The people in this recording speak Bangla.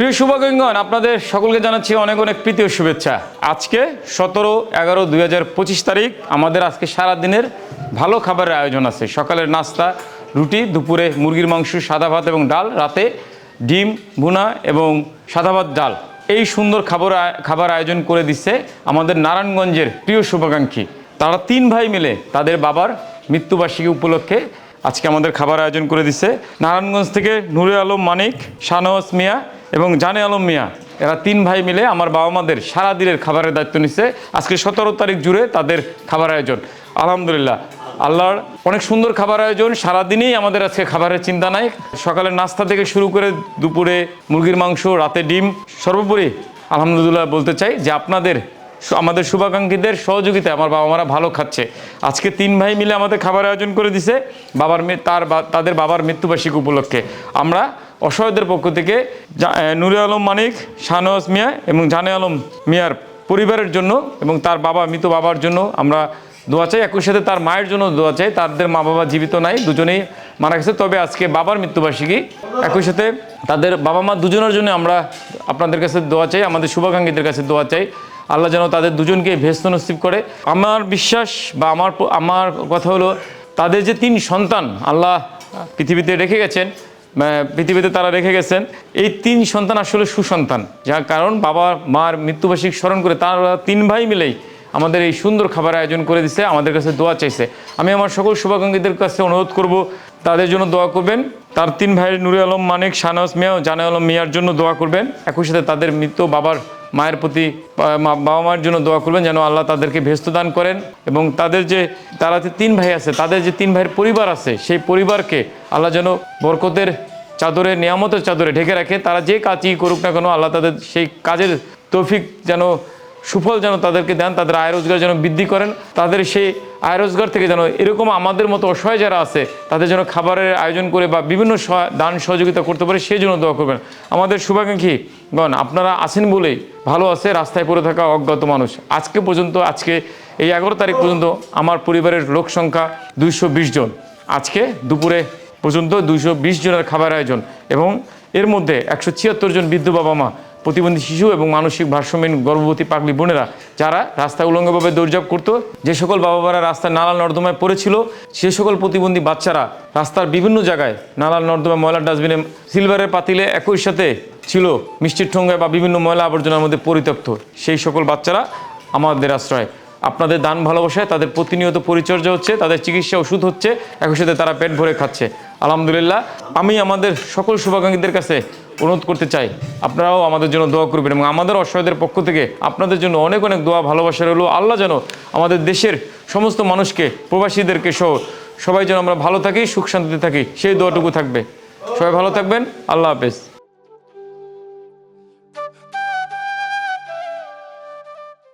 প্রিয় শুভাগঙ্গন আপনাদের সকলকে জানাচ্ছি অনেক অনেক প্রীতি ও শুভেচ্ছা। আজকে সতেরো এগারো দুই তারিখ, আমাদের আজকে সারা দিনের ভালো খাবারের আয়োজন আছে। সকালের নাস্তা, রুটি, দুপুরে মুরগির মাংস, সাদা ভাত এবং ডাল, রাতে ডিম, ভুনা এবং সাদা ভাত, ডাল। এই সুন্দর খাবার খাবার আয়োজন করে দিচ্ছে আমাদের নারায়ণগঞ্জের প্রিয় শুভাকাঙ্ক্ষী। তারা তিন ভাই মিলে তাদের বাবার মৃত্যুবার্ষিকী উপলক্ষে আজকে আমাদের খাবার আয়োজন করে দিচ্ছে। নারায়ণগঞ্জ থেকে নুরে আলম মানিক, শাহনওয়াজ মিয়া এবং জানে আলম মিয়া, এরা তিন ভাই মিলে আমার বাবা মাদের সারা দিনের খাবারের দায়িত্ব নিচ্ছে। আজকে সতেরো তারিখ জুড়ে তাদের খাবার আয়োজন। আলহামদুলিল্লাহ, আল্লাহর অনেক সুন্দর খাবার আয়োজন। সারাদিনেই আমাদের আজকে খাবারের চিন্তা নাই। সকালের নাস্তা থেকে শুরু করে দুপুরে মুরগির মাংস, রাতে ডিম, সর্বোপরি আলহামদুলিল্লাহ বলতে চাই যে আপনাদের আমাদের শুভাকাঙ্ক্ষীদের সহযোগিতায় আমার বাবা মারা ভালো খাচ্ছে। আজকে তিন ভাই মিলে আমাদের খাবার আয়োজন করে দিছে, বাবার তার তাদের বাবার মৃত্যুবার্ষিকী উপলক্ষে। আমরা অসহায়দের পক্ষ থেকে নুরে আলম মানিক, শাহনওয়াজ মিয়া এবং জানে আলম মিয়ার পরিবারের জন্য এবং তার বাবা, মৃত বাবার জন্য আমরা দোয়া চাই। একই সাথে তার মায়ের জন্য দোয়া চাই। তাদের মা বাবা জীবিত নাই, দুজনেই মারা গেছে। তবে আজকে বাবার মৃত্যুবার্ষিকী। একই সাথে তাদের বাবা মা দুজনের জন্য আমরা আপনাদের কাছে দোয়া চাই, আমাদের শুভাকাঙ্ক্ষীদের কাছে দোয়া চাই। আল্লাহ যেন তাদের দুজনকে ভেস্ত নসিব করে। আমার বিশ্বাস বা আমার আমার কথা হলো, তাদের যে তিন সন্তান আল্লাহ পৃথিবীতে রেখে গেছেন পৃথিবীতে তারা রেখে গেছেন, এই তিন সন্তান আসলে সুসন্তান। যার কারণ বাবা, মার মৃত্যুবার্ষিক স্মরণ করে তারা তিন ভাই মিলেই আমাদের এই সুন্দর খাবার আয়োজন করে দিছে, আমাদের কাছে দোয়া চাইছে। আমি আমার সকল শুভাকাঙ্ক্ষীদের কাছে অনুরোধ করব, তাদের জন্য দোয়া করবেন। তার তিন ভাই নুরে আলম, মানিক, শাহনওয়াজ মিয়া জানে আলম মিয়ার জন্য দোয়া করবেন। একই সাথে তাদের মৃত বাবার মায়ের প্রতি বাবা মায়ের জন্য দোয়া করবেন যেন আল্লাহ তাদেরকে ভেস্ত দান করেন এবং তাদের যে, তারা যে তিন ভাই আছে, তাদের যে তিন ভাইয়ের পরিবার আছে, সেই পরিবারকে আল্লাহ যেন বরকতের চাদরে, নিয়ামতের চাদরে ঢেকে রাখে তারা যে কাজই করুক না কেন, আল্লাহ তাদের সেই কাজের তৌফিক যেন, সুফল যেন তাদেরকে দেন, তাদের আয় রোজগার যেন বৃদ্ধি করেন। তাদের সেই আয় রোজগার থেকে যেন এরকম আমাদের মতো অসহায় যারা আছে, তাদের যেন খাবারের আয়োজন করে বা বিভিন্ন দান সহযোগিতা করতে পারে, সেই জন্য দোয়া করবেন। আমাদের শুভাকাঙ্ক্ষী গণ, আপনারা আছেন বলেই ভালো আছে, রাস্তায় পড়ে থাকা অজ্ঞাত মানুষ। আজকে পর্যন্ত, আজকে এই এগারো তারিখ পর্যন্ত আমার পরিবারের লোক সংখ্যা দুইশো বিশ জন। আজকে দুপুরে পর্যন্ত দুইশো বিশ জনের খাবার আয়োজন এবং এর মধ্যে একশো ছিয়াত্তর জন বৃদ্ধ বাবা মা প্রতিবন্ধী শিশু এবং মানসিক ভারসাম্যহীন গর্ভবতী পাগলি বোনেরা, যারা রাস্তায় উলঙ্গভাবে দৌড়ঝাঁপ করতো, যে সকল বাবা মারা রাস্তায় নালাল নর্দমায় পড়েছিল, সে সকল প্রতিবন্ধী বাচ্চারা রাস্তার বিভিন্ন জায়গায় নালাল নর্দমা ময়লার ডাস্টবিনে সিলভারের পাতিলে একই সাথে ছিল মিষ্টির ঠোঙ্গায় বা বিভিন্ন ময়লা আবর্জনার মধ্যে পরিত্যক্ত। সেই সকল বাচ্চারা আমাদের আশ্রয়। আপনাদের দান ভালোবাসায় তাদের প্রতিনিয়ত পরিচর্যা হচ্ছে, তাদের চিকিৎসা ওষুধ হচ্ছে, একই সাথে তারা পেট ভরে খাচ্ছে। আলহামদুলিল্লাহ, আমি আমাদের সকল শুভাকাঙ্ক্ষীদের কাছে অনুরোধ করতে চাই। আপনারাও আমাদের জন্য দোয়া করবেন এবং আমাদের অসহায়দের পক্ষ থেকে আপনাদের জন্য অনেক অনেক দোয়া, ভালোবাসা রইল। আল্লাহ যেন আমাদের দেশের সমস্ত মানুষকে, প্রবাসীদেরকে সহ সবাই যেন আমরা ভালো থাকি, সুখ শান্তিতে থাকি, সেই দোয়াটুকু থাকবে। সবাই ভালো থাকবেন। আল্লাহ হাফেজ।